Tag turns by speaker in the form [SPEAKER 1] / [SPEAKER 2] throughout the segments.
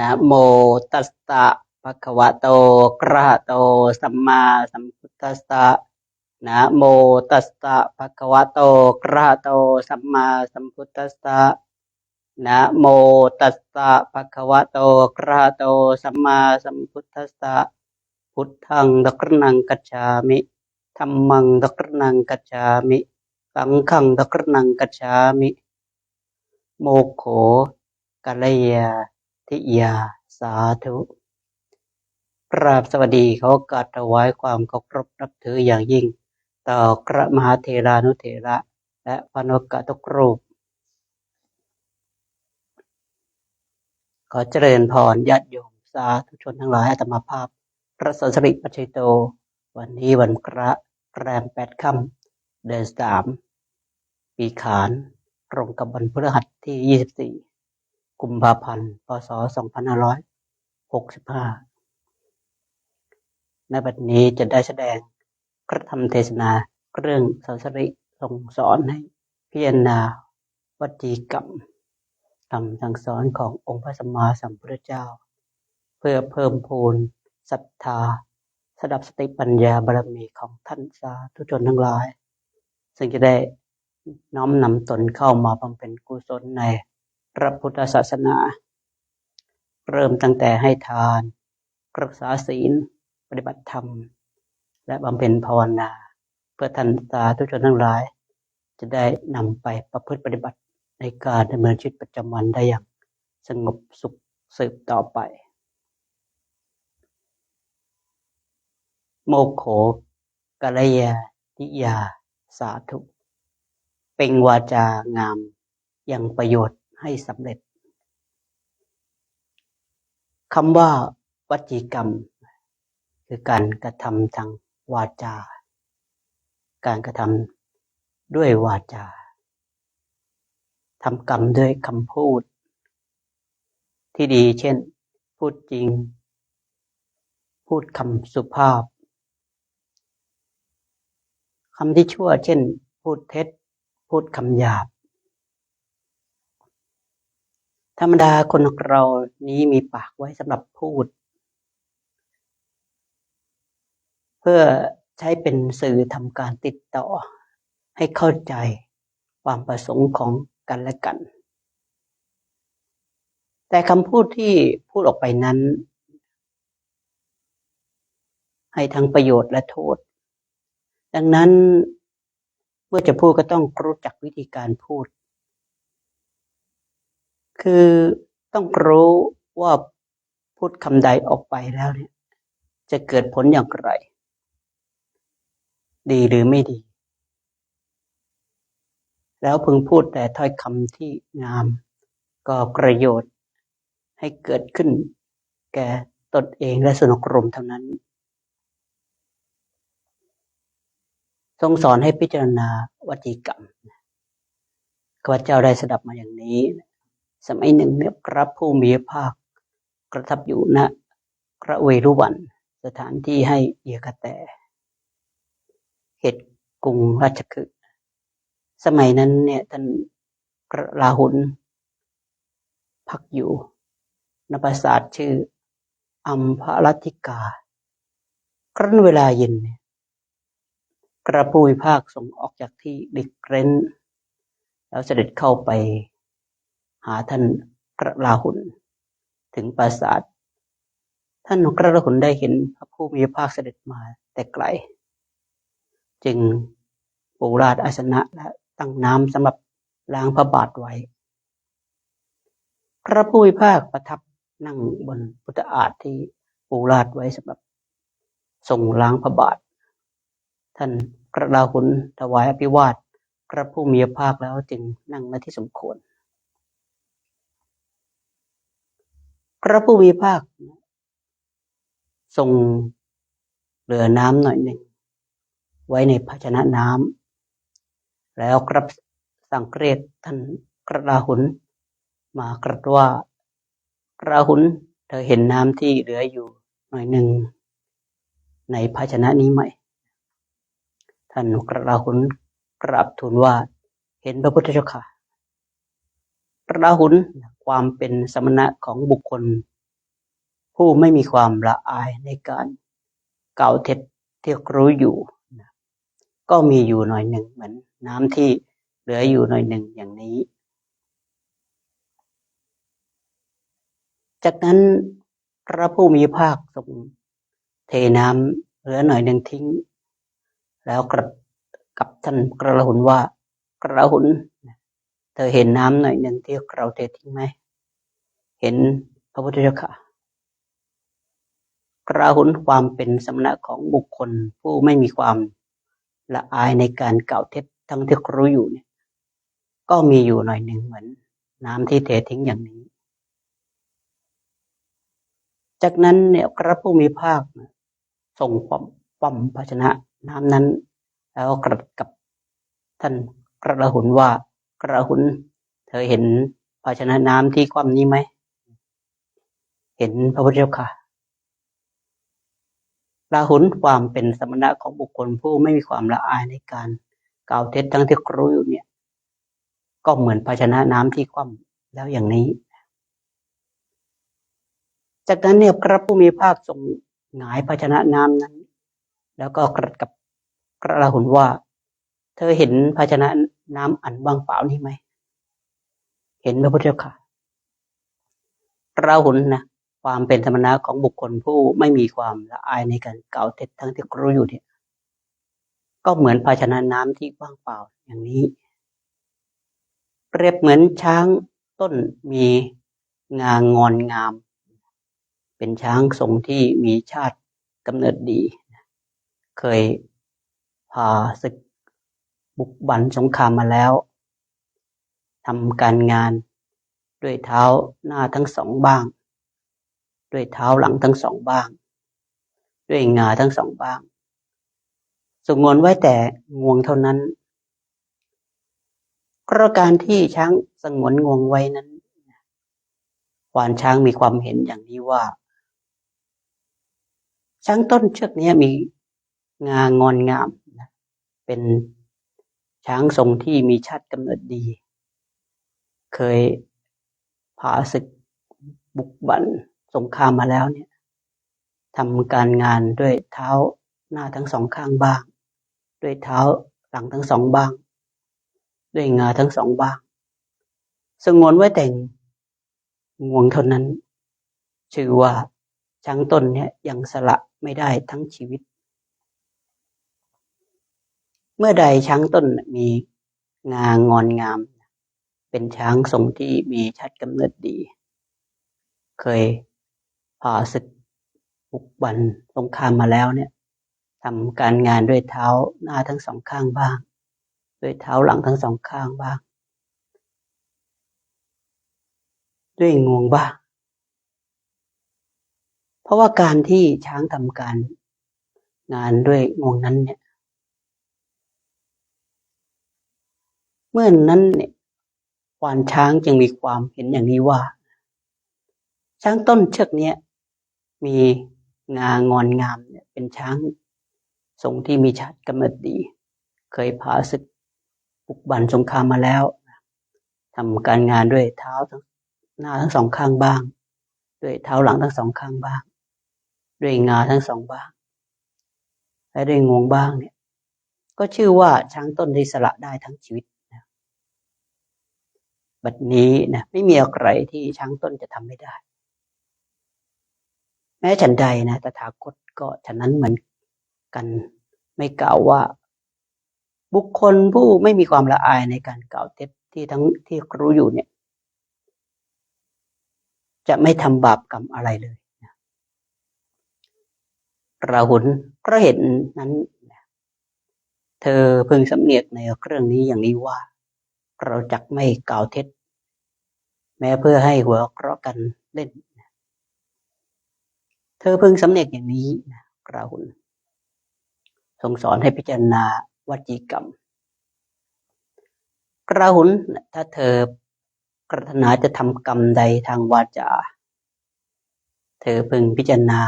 [SPEAKER 1] นะโมตัสสะภะคะวะโตอะระหะโตสัมมาสัมพุทธัสสะนะโมตัสสะภะคะวะโตอะระหะโตสัมมาสัมพุทธัสสะนะโมตัสสะภะคะวะโตอะระหะโตสัมมาสัมพุทธัสสะพุทธังดักรนังกัจฉามิธัมมังดักรนังกัจฉามิ สังฆังดักรนังกัจฉามิ โมโขกัลยา ทิยาสาธุกราบสวัสดีเขากราบถวายความเคารพนับถืออย่างยิ่ง ต่อกระมหาเทรานุเถระ และพระนกกะทุกรูป ขอเจริญพรญาติโยมสาธุชนทั้งหลายอาตมาภาพ พระสันสริปัจฉิโต วันนี้วันพระแรมแปดค่ำเดือนสามปีขานตรงกับวันพฤหัสที่24 กุมภาพันธ์ พศ 2565 ในบัดนี้จะได้แสดงพระธรรมเทศนาเรื่องสัสริทรงสอนให้พิจารณาวจีกรรมคำสั่งสอนขององค์พระสัมมาสัมพุทธเจ้า เพื่อเพิ่มพูนศรัทธาสดับสติปัญญาบารมีของท่านสาธุชนทั้งหลาย ซึ่งจะได้น้อมนำตนเข้ามาบำเพ็ญกุศลใน ระพุทธศาสนา เริ่มตั้งแต่ให้ทานรักษาศีลปฏิบัติธรรม และบำเพ็ญภาวนา เพื่อท่านสาธุชนทั้งหลาย จะได้นำไปประพฤติปฏิบัติในการดำเนินชีวิตประจำวันได้อย่างสงบสุขสืบต่อไป โมโขกัลยานิยาสาธุ เป็นวาจางามยังประโยชน์ ให้สำเร็จคำว่าวจีกรรม คือการกระทำทางวาจา การกระทำด้วยวาจาทำกรรมด้วยคำพูด ที่ดีเช่น พูดจริง พูดคำสุภาพคำที่ชั่ว เช่น พูดเท็จ พูดคำหยาบ ธรรมดาคนเรานี้มีปากไว้สำหรับพูด เพื่อใช้เป็นสื่อทำการติดต่อ ให้เข้าใจความประสงค์ของกันและกัน แต่คำพูดที่พูดออกไปนั้น ให้ทั้งประโยชน์และโทษ ดังนั้นเมื่อจะพูดก็ต้องรู้จักวิธีการพูด คือต้องรู้ว่าพูดคำใดออกไปแล้วเนี่ย จะเกิดผลอย่างไร ดีหรือไม่ดี แล้วพึงพูดแต่ถ้อยคำที่งามก็ประโยชน์ ให้เกิดขึ้น แก่ตนเองและส่วนรมเท่านั้น ทรงสอนให้พิจารณาวจีกรรมข้าพเจ้าได้สดับมาอย่างนี้ สมัยหนึ่งเนี่ยพระผู้มีพระภาคกระทับอยู่ณพระเวรุวัน สถานที่ให้เอกแต่เหตุกรุงราชคฤห์สมัยนั้นเนี่ยท่านพระราหุลพักอยู่นปราสาทชื่ออัมพรัติกา ครั้นเวลาเย็นเนี่ยกระพุยภาคส่งออกจากที่ดิกเร้น แล้วเสด็จเข้าไป หาท่านกระลาหุนถึงปราสาท ท่านกระลาหุนได้เห็นพระผู้มีพระภาคเสด็จมาแต่ไกล จึงปูราดอาสนะและตั้งน้ำสำหรับล้างพระบาทไว้ พระผู้มีพระภาคประทับนั่งบนพุทธอาฏที่ปูราดไว้สำหรับส่งล้างพระบาท ท่านกระลาหุนถวายอภิวาทพระผู้มีพระภาคแล้วจึงนั่งณที่สมควร พระผู้มีพระภาคทรงเหลือน้ำหน่อยหนึ่ง ไว้ในภาชนะน้ำแล้วกรับสั่งเรียกท่านกระลาหุนมากรัสว่ากระลาหุนเธอเห็นน้ำที่เหลืออยู่หน่อยหนึ่ง ในภาชนะนี้ไหม ท่านกระลาหุนกราบทูลว่า เห็นพระพุทธเจ้าค่ะกระลาหุน ความเป็นสมณะของบุคคล ผู้ไม่มีความละอายในการเก่าเท็จที่รู้อยู่นะก็มีอยู่หน่อยหนึ่งเหมือน น้ำที่เหลืออยู่หน่อยหนึ่งอย่างนี้ จากนั้นพระผู้มีภาคทรงเทน้ำเหลือหน่อยหนึ่งทิ้ง แล้วกลับกับท่านกระหุนว่ากระหุนเธอเห็นน้ำหน่อยหนึ่งที่เราเททิ้งไหม เห็นพระพุทธเจ้าค่ะกระหุนความเป็นสมณะของบุคคลผู้ไม่มีความละอายในการกล่าวเท็จทั้งที่รู้อยู่เนี่ย ก็มีอยู่หน่อยหนึ่งเหมือน น้ำที่เททิ้งอย่างนี้ จากนั้นเนี่ยพระผู้มีภาคส่งปั๊มปั๊มภาชนะน้ำนั้น แล้วกลับกับท่านกระหุนว่ากระหุน เธอเห็นภาชนะน้ำที่คว่ำนี้ไหม เห็นพระพุทธเจ้าค่ะราหุนความเป็นสมณะของบุคคลผู้ไม่มีความละอายในการกล่าวเท็จทั้งที่รู้อยู่เนี่ย ก็เหมือนภาชนะน้ำที่คว่ำแล้วอย่างนี้ จากนั้นเนี่ยพระผู้มีภาคทรงหงายภาชนะน้ำนั้น แล้วก็กระกับกระหุนว่า เธอเห็นภาชนะน้ำอันว่างเปล่านี้ไหม เห็นพระพุทธเจ้าค่ะราหุนนะ ความเป็นธรรมนาของบุคคลผู้ไม่มีความละอายในการเก่าเท็จทั้งที่รู้อยู่เนี่ยก็เหมือนภาชนะน้ำที่ว่างเปล่าอย่างนี้ เปรียบเหมือนช้างต้นมีงางอนงาม เป็นช้างทรงที่มีชาติกำเนิดดี เคยพาศึกบุกบันสงครามมาแล้วทำการงานด้วยเท้าหน้าทั้งสองบ้าง ด้วยเท้าหลังทั้งสองบ้าง ด้วยงาทั้งสองบ้างสงวนไว้แต่งวงเท่านั้นกราะการที่ช้างสงวนงวงไว้นั้นควานช้างมีความเห็นอย่างนี้ว่า ช้างต้นเชือกนี้มีงางอนงามเป็นช้างทรงที่มีชาติกำเนิดดี เคยผาศึกบุกบัน สงครามมาแล้วเนี่ยทำการงานด้วยเท้าหน้าทั้งสองข้างบ้าง ด้วยเท้าหลังทั้งสองบ้าง ด้วยงาทั้งสองบ้าง สงวนไว้แต่งงวงเท่านั้น ชื่อว่าช้างต้นเนี่ยยังสละไม่ได้ทั้งชีวิต เมื่อใดช้างต้นมีงางอนงาม เป็นช้างทรงที่มีชัดกำเนิดดี เคย ผ่าศึกบุกบันสงครามมาแล้วเนี่ยทำการงานด้วยเท้าหน้าทั้งสองข้างบ้าง ด้วยเท้าหลังทั้งสองข้างบ้าง ด้วยงวงบ้าง เพราะว่าการที่ช้างทำการงานด้วยงวงนั้นเนี่ย เมื่อนนั้นเนี่ยควานช้างจึงมีความเห็นอย่างนี้ว่า ช้างต้นเชือกเนี้ มีงางอนงามเนี่ยเป็นช้างทรงที่มีชาติกำเนิดดี เคยผาศึกบุกบันสงครามมาแล้วทำการงานด้วยเท้าทั้งหน้าทั้งสองข้างบ้าง ด้วยเท้าหลังทั้งสองข้างบ้าง ด้วยงาทั้งสองบ้าง และด้วยงวงบ้างเนี่ย ก็ชื่อว่าช้างต้นที่สละได้ทั้งชีวิตบัดนี้นะไม่มีอะไรที่ช้างต้นจะทำไม่ได้ แม้ฉันใดนะตถาคตก็ฉะนั้นเหมือนกันไม่กล่าวว่า บุคคลผู้ไม่มีความละอายในการกล่าวเท็จที่ทั้งที่รู้อยู่เนี่ย จะไม่ทำบาปกรรมอะไรเลยนะราหุลก็เห็นนั้นเธอเพิ่งสำเนียกในเรื่องนี้อย่างนี้ว่า เราจักไม่กล่าวเท็จ แม้เพื่อให้หัวเราะกันเล่น เธอพิ่งสำเนียกอย่างนี้นะกราหุลทรงสอนให้พิจารณาวจีกรรมกราหุลถ้าเธอกระทนาจะทำกรรมใดทางวาจา เธอพึงพิจารณา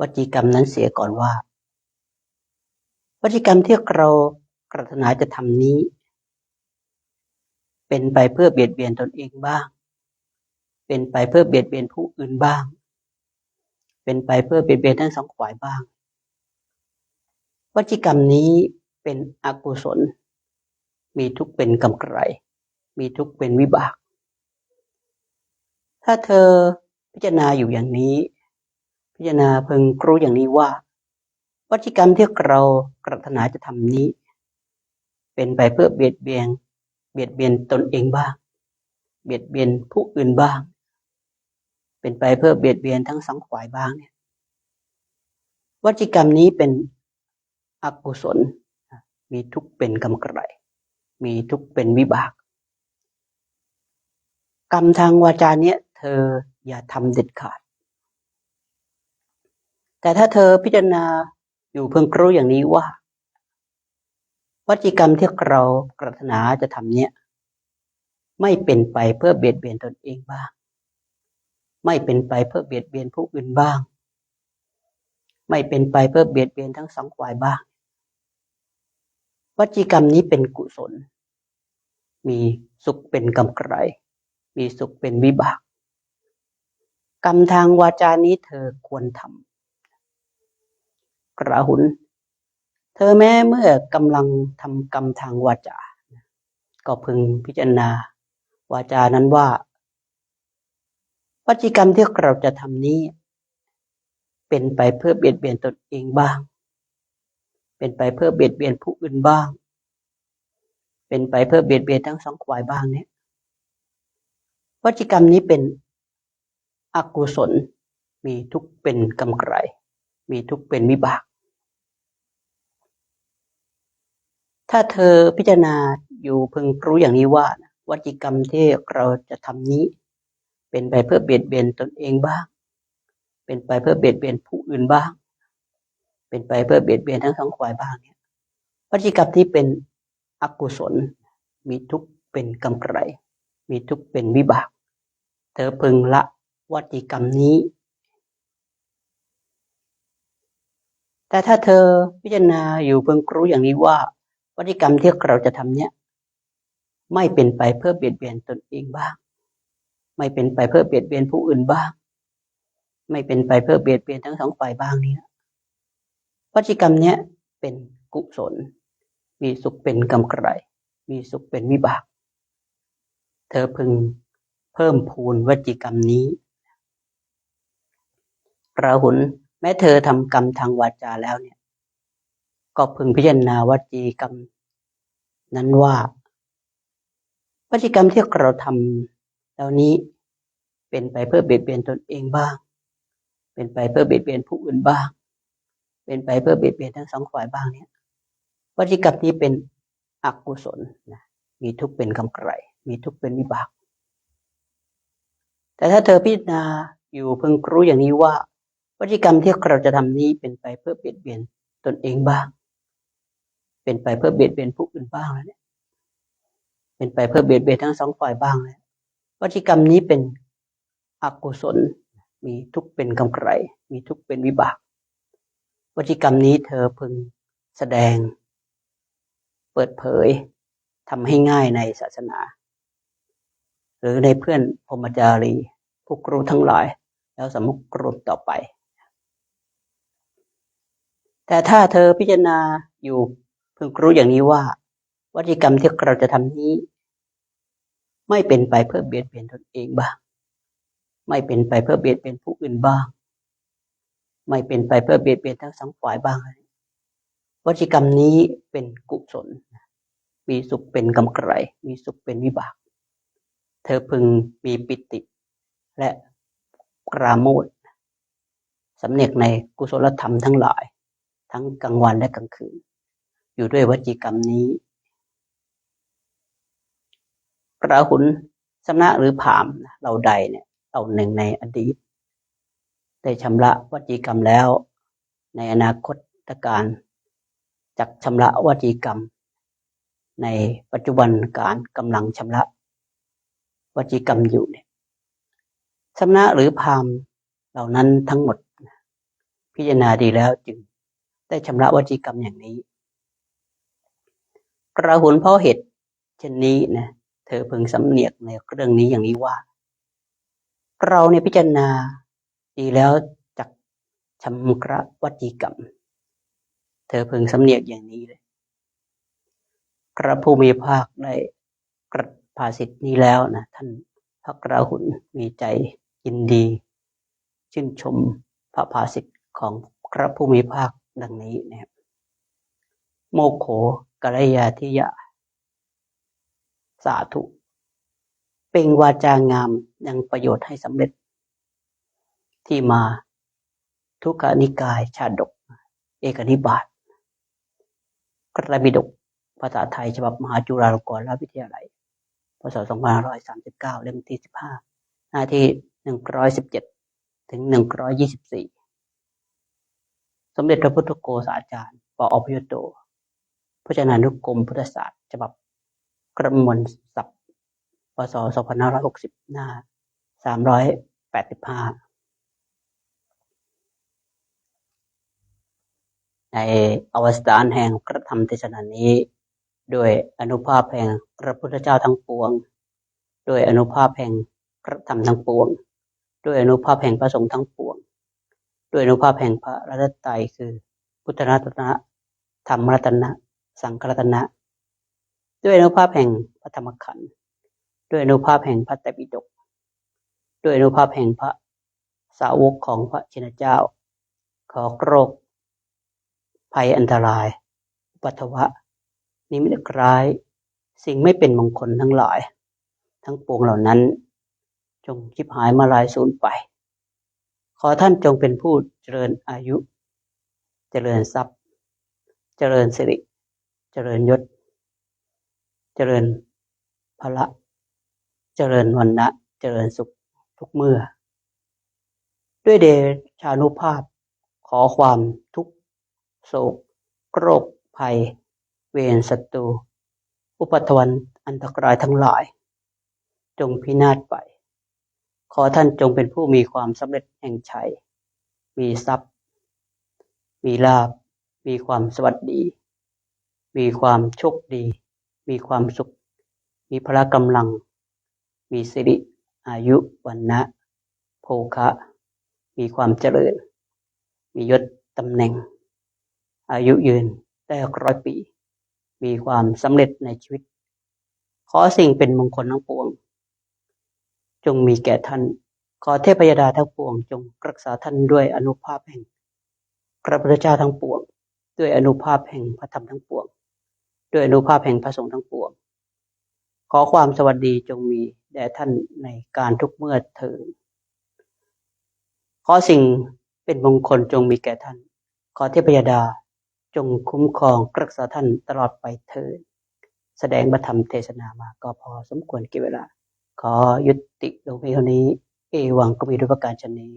[SPEAKER 1] วจีกรรมนั้นเสียก่อนว่าวจีกรรมที่เรากระทนาจะทำนี้ เป็นไปเพื่อเบียดเบียนตนเองบ้าง เป็นไปเพื่อเบียดเบียนผู้อื่นบ้าง เป็นไปเพื่อเบียดเบียนทั้งสองฝ่ายบ้าง วจีกรรมนี้เป็นอกุศล มีทุกเป็นกำไร มีทุกเป็นวิบาก ถ้าเธอพิจารณาอยู่อย่างนี้ พิจารณาเพึงรู้อย่างนี้ว่า วจีกรรมที่เรากรารถนาจะทำนี้ เป็นไปเพื่อเบียดเบียนเบียดเบียนตนเองบ้าง เบียดเบียนผู้อื่นบ้าง เป็นไปเพื่อเบียดเบียนทั้งสองฝ่ายบ้างเนี่ย วจีกรรมนี้เป็นอกุศล มีทุกเป็นกำไรมีทุกเป็นวิบาก กรรมทางวาจาเนี้ยเธออย่าทำเด็ดขาด แต่ถ้าเธอพิจารณาอยู่เพิ่งรู้อย่างนี้ว่า วจีกรรมที่เราปรารถนาจะทำเนี้ยไม่เป็นไปเพื่อเบียดเบียนตนเองบ้าง ไม่เป็นไปเพื่อเบียดเบียนผู้อื่นบ้าง ไม่เป็นไปเพื่อเบียดเบียนทั้งสองฝ่ายบ้างวจีกรรมนี้เป็นกุศล มีสุขเป็นกำไร มีสุขเป็นวิบาก กรรมทางวาจานี้เธอควรทำกระหุน เธอแม้เมื่อกำลังทำกรรมทางวาจา ก็พึงพิจารณา วาจานั้นว่า วจีกรรมที่เราจะทำนี้ เป็นไปเพื่อเบียดเบียนตนเองบ้าง เป็นไปเพื่อเบียดเบียนผู้อื่นบ้าง เป็นไปเพื่อเบียดเบียนทั้งสองฝ่ายบ้างเนี่ยวจีกรรมนี้เป็นอกุศล มีทุกเป็นกำไร มีทุกเป็นวิบาก ถ้าเธอพิจารณาอยู่พึงรู้อย่างนี้ว่า วจีกรรมที่เราจะทำนี้ เป็นไปเพื่อเบียดเบียนตนเองบ้าง เป็นไปเพื่อเบียดเบียนผู้อื่นบ้าง เป็นไปเพื่อเบียดเบียนทั้งสองฝ่ายบ้างเนี่ยวจีกรรมที่เป็นอกุศล มีทุกข์เป็นกำไร มีทุกข์เป็นวิบาก เธอพึงละวจีกรรมนี้ แต่ถ้าเธอพิจารณาอยู่เพิ่งรู้อย่างนี้ว่าวจีกรรมที่เราจะทำเนี้ยไม่เป็นไปเพื่อเบียดเบียนตนเองบ้าง ไม่เป็นไปเพื่อเบียดเบียนผู้อื่นบ้าง ไม่เป็นไปเพื่อเบียดเบียนทั้งสองฝ่ายบ้างนี้วจีกรรมเนี้ยเป็นกุศล มีสุขเป็นกำไร มีสุขเป็นวิบาก เธอพึงเพิ่มพูนวจีกรรมนี้ราหุลแม้เธอทำกรรมทางวาจาแล้วเนี่ย ก็พึงพิจารณาวจีกรรม นั้นว่าวจีกรรมที่เราทำ เหล่านี้เป็นไปเพื่อเบียดเบียนตนเองบ้าง เป็นไปเพื่อเบียดเบียนผู้อื่นบ้าง เป็นไปเพื่อเบียดเบียนทั้งสองฝ่ายบ้างเนี่ยวจีกรรมนี้เป็นอกุศลนะมีทุกเป็นกำไร มีทุกเป็นวิบาก แต่ถ้าเธอพิจารณาอยู่เพิ่งรู้อย่างนี้ว่าวจีกรรมที่เราจะทำนี้เป็นไปเพื่อเบียดเบียนตนเองบ้าง เป็นไปเพื่อเบียดเบียนผู้อื่นบ้างแล้วเนี่ย เป็นไปเพื่อเบียดเบียนทั้งสองฝ่ายบ้างแล้ว วจีกรรมนี้เป็นอกุศล มีทุกเป็นกำไร มีทุกเป็นวิบากวจีกรรมนี้เธอพึงแสดง เปิดเผยทำให้ง่ายในศาสนา หรือในเพื่อนพมจารีผู้ครูทั้งหลาย แล้วสมุกรุต่อไป แต่ถ้าเธอพิจารณาอยู่พึงรู้อย่างนี้ว่า วจีกรรมที่เราจะทำนี้ ไม่เป็นไปเพื่อเบียดเบียนตนเองบ้าง ไม่เป็นไปเพื่อเบียดเบียนผู้อื่นบ้าง ไม่เป็นไปเพื่อเบียดเบียนทั้งสองฝ่ายบ้างวจีกรรมนี้เป็นกุศล มีสุขเป็นกำไร มีสุขเป็นวิบาก เธอพึงมีปิติ และกราโมทสำเนียกในกุศลธรรมทั้งหลาย ทั้งกลางวันและกลางคืน อยู่ด้วยวจีกรรมนี้ ระหุนสำนักหรือผามเราใดเนี่ยเราหนึ่งในอดีต ได้ชำระวจีกรรมแล้ว ในอนาคตการจักชำระวจีกรรม ในปัจจุบันการกำลังชำระวจีกรรมอยู่เนี่ยสำนักหรือพามเหล่านั้นทั้งหมด พิจารณาดีแล้วจึงได้ชำระวจีกรรมอย่างนี้กระหุนเพราะเหตุเช่นนี้นะ เธอพึงสำเนียกในเรื่องนี้อย่างนี้ว่า เราในพิจารณาดีแล้วจักชำระวัจีกรรม เธอพึงสำเนียกอย่างนี้เลยพระผู้มีภาคได้กรัสภาสิทธินี้แล้วนะท่านพระกราหุลมีใจยินดี ชื่นชมพระภาสิทธิของพระผู้มีภาคดังนี้นะครับโมโขกัลยาธิยะ สาธุ เป็นวาจางามยังประโยชน์ให้สำเร็จ ที่มาทุกขานิกายชาดก เอกนิบาตกระบิดกภาษาไทยฉบับมหาจุฬาลงกรณราชวิทยาลัยพศ2539 เล่มที่ 15 หน้าที่ 117 ถึง 124 สมเด็จพระพุทธโกษาจารย์ปออพยโตพจนานุกรมพุทธศาสตร์ ฉบับ กระมวลศัพท์พศ2560 หน้า 385 ในอวสานแห่งพระธรรมเทศนานี้ ด้วยอนุภาพแห่งพระพุทธเจ้าทั้งปวง ด้วยอนุภาพแห่งพระธรรมทั้งปวง ด้วยอนุภาพแห่งพระสงฆ์ทั้งปวง ด้วยอนุภาพแห่งพระรัตนตรัยคือ พุทธรัตนะ ธรรมรัตนะ สังฆรัตนะ ด้วยอนุภาพแห่งพระธรรมขันธ์ด้วยอนุภาพแห่งพระไตรปิฎกด้วยอนุภาพแห่งพระสาวกของพระชินเจ้า ขอโรค ภัยอันตราย อุปัทวะ นิมิตร้าย สิ่งไม่เป็นมงคลทั้งหลาย ทั้งปวงเหล่านั้น จงชิบหายมาลายสูญไป ขอท่านจงเป็นผู้เจริญอายุ เจริญทรัพย์ เจริญสิริ เจริญยศ เจริญพละ เจริญวันนะเจริญสุขทุกเมื่อ ด้วยเดชานุภาพ ขอความทุกข์โศกโรคภัย เวรศัตรู อุปัทวันอันตรายทั้งหลาย จงพินาศไป ขอท่านจงเป็นผู้มีความสำเร็จแห่งชัย มีทรัพย์ มีลาภมีความสวัสดี มีความโชคดี มีความสุข มีพละกำลัง มีสิริ อายุวันนะโภคะ มีความเจริญ มียศตำแหน่ง อายุยืนได้ร้อยปี มีความสำเร็จในชีวิต ขอสิ่งเป็นมงคลทั้งปวง จงมีแก่ท่าน ขอเทพยดาทั้งปวง จงรักษาท่านด้วยอนุภาพแห่งพระพุทธเจ้าทั้งปวง ด้วยอนุภาพแห่งพระธรรมทั้งปวง ด้วยอนุภาพแห่งพระสงฆ์ทั้งปวง ขอความสวัสดีจงมีแด่ท่านในการทุกเมื่อเถิดขอสิ่งเป็นมงคลจงมีแก่ท่าน ขอเทพยดาจงคุ้มครองรักษาท่านตลอดไปเถิดแสดงบัธรรมเทศนามาก็พอสมควรกี่เวลา ขอยุติลงเพียงเท่านี้ เอวังก็มีด้วยประการชนนี้